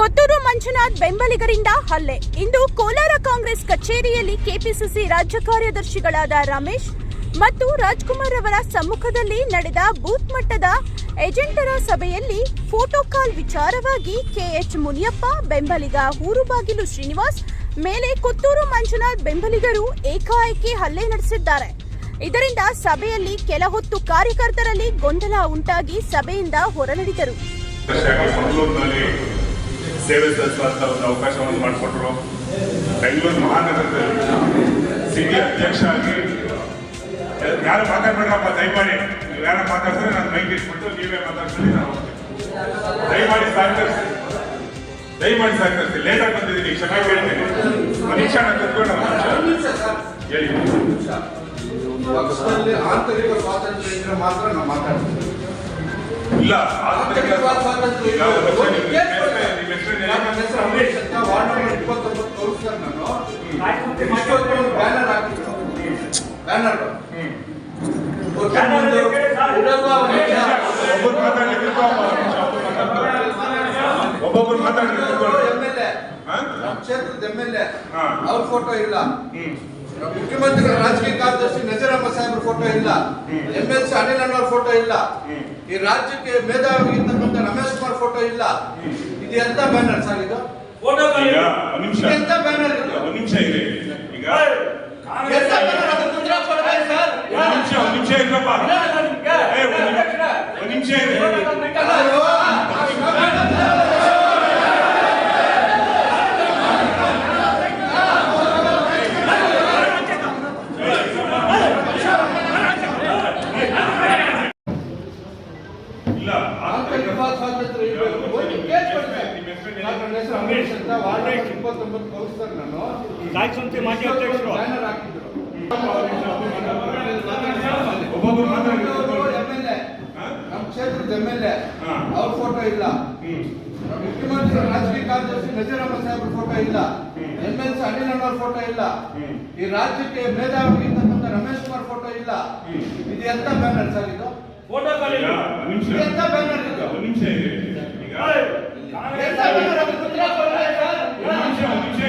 ಕೊತ್ತೂರು ಮಂಜುನಾಥ್ ಬೆಂಬಲಿಗರಿಂದ ಹಲ್ಲೆ. ಇಂದು ಕೋಲಾರ ಕಾಂಗ್ರೆಸ್ ಕಚೇರಿಯಲ್ಲಿ ಕೆಪಿಸಿಸಿ ರಾಜ್ಯ ಕಾರ್ಯದರ್ಶಿಗಳಾದ ರಮೇಶ್ ಮತ್ತು ರಾಜ್ಕುಮಾರ್ ಅವರ ಸಮ್ಮುಖದಲ್ಲಿ ನಡೆದ ಬೂತ್ ಮಟ್ಟದ ಏಜೆಂಟರ ಸಭೆಯಲ್ಲಿ ಫೋಟೋಕಾಲ್ ವಿಚಾರವಾಗಿ ಕೆಎಚ್ ಮುನಿಯಪ್ಪ, ಬೆಂಬಲಿಗ ಊರುಬಾಗಿಲು ಶ್ರೀನಿವಾಸ್, ಮೇಲೆ ಕೊತ್ತೂರು ಮಂಜುನಾಥ್ ಬೆಂಬಲಿಗರು ಏಕಾಏಕಿ ಹಲ್ಲೆ ನಡೆಸಿದ್ದಾರೆ. ಇದರಿಂದ ಸಭೆಯಲ್ಲಿ ಕೆಲ ಹೊತ್ತು ಕಾರ್ಯಕರ್ತರಲ್ಲಿ ಗೊಂದಲ ಉಂಟಾಗಿ ಸಭೆಯಿಂದ ಹೊರನಡೆದರು. ಸೇವೆ ಸಲ್ಲಿಸುವಂತ ಒಂದು ಅವಕಾಶವನ್ನು ಮಾಡಿಕೊಟ್ರು. ಬೆಂಗಳೂರು ಮಹಾನಗರದಲ್ಲಿ ಸಿಟಿ ಅಧ್ಯಕ್ಷ ಆಗಿ ಯಾರು ಮಾತಾಡ್ಬೇಡ್ರಪ್ಪ ದಯಮಾಡಿ. ನೀವು ಯಾರು ಮಾತಾಡ್ತಾರೆ ನಾನು ಮೈಕ್ ಇಟ್ಬಿಟ್ಟು ನೀವೇ ಮಾತಾಡ್ತೀನಿ ನಾನು. ದಯಮಾಡಿ ಸಹಕರಿಸಿ. ದಯಮಾಡಿ ಸಹಕರಿಸಿ. ಲೇಟ್ ಆಗಿ ಬಂದಿದ್ದೀನಿ ಕ್ಷಮೆ ಕೇಳ್ತೀನಿ. ನಾನು ಕತ್ಕೊಂಡು ಹೇಳಿ. ಪಕ್ಷದಲ್ಲಿ ಆಂತರಿಕ ಸ್ವಾತಂತ್ರ್ಯ ಇದ್ರೆ ಮಾತ್ರ ನಾವು ಮಾತಾಡ್ತೀವಿ ಇಲ್ಲ ಆಂತರಿಕ ಸ್ವಾತಂತ್ರ್ಯ ಬ್ಯಾನರ್ ಒಬ್ಬೊಬ್ರು ಕ್ಷೇತ್ರದ ಎಂ ಎಲ್ ಎ ಅವ್ರ ಫೋಟೋ ಇಲ್ಲ ಮುಖ್ಯಮಂತ್ರಿಗಳ ರಾಜಕೀಯ ಕಾರ್ಯದರ್ಶಿ ನಜರಮ್ಮ ಸಾಹೇಬ್ರ ಫೋಟೋ ಇಲ್ಲ. M L C Anil photo ಇಲ್ಲ. ಈ ರಾಜ್ಯಕ್ಕೆ ಮೇಧಾವಿ ರಮೇಶ್ ಕುಮಾರ್ ಫೋಟೋ ಇಲ್ಲ ಹ್ಮ್. ಇದು ಎಂತ ಬ್ಯಾನರ್ ಸರ್ ಇದು? ಈಗ ಒಂದ್ ನಿಮಿಷ. ಇದು ಎಂತ ಬ್ಯಾನರ್ ಇದು? ಒಂದ್ ನಿಮಿಷ ಇದೆ ಈಗ ಎಂತ ಬ್ಯಾನರ್ ಕೊಡ್ಬೇಕು ಸರ್ ಒಂದ್ ನಿಮಿಷ ಒಂದ್ ನಿಮಿಷ ಇದ್ರಪ್ಪ. ರಮೇಶ್ ಅಂತ ವಾರ್ಡ್ ನಂಬರ್ ಇಪ್ಪತ್ತೊಂಬತ್ತು ಕೌನ್ಸಿಲರ್ ನಾನು. ರಾಜ್ಯಸಮಿತಿ ಮಾಜಿ ಅಧ್ಯಕ್ಷರು. ಬ್ಯಾನರ್ ಹಾಕಿದ್ರು ನಮ್ಮ ಕ್ಷೇತ್ರದ ಎಂ ಎಲ್ ಎ. ಅವ್ರ ಫೋಟೋ ಇಲ್ಲ. ಮುಖ್ಯಮಂತ್ರಿಗಳ ರಾಜಕೀಯ ಕಾರ್ಯದರ್ಶಿ ನಜೀರಮ್ಮ ಸಾಹೇಬ್ರ ಫೋಟೋ ಇಲ್ಲ. ಹ್ಮ್. ಎಂ ಎಲ್ ಸಿ ಫೋಟೋ ಇಲ್ಲ. ಈ ರಾಜ್ಯಕ್ಕೆ ಮೇಧಾವಿ ಇರ್ತಕ್ಕಂಥ ರಮೇಶ್ ಕುಮಾರ್ ಫೋಟೋ ಇಲ್ಲ. ಇದು ಎಂತ ಬ್ಯಾನರ್ ಸರ್ ಇದು? ಫೋಟೋ ಎಂತ ಬ್ಯಾನರ್ ಇದು? ನಿಮಿಷ ಈಗ நிமிஷம்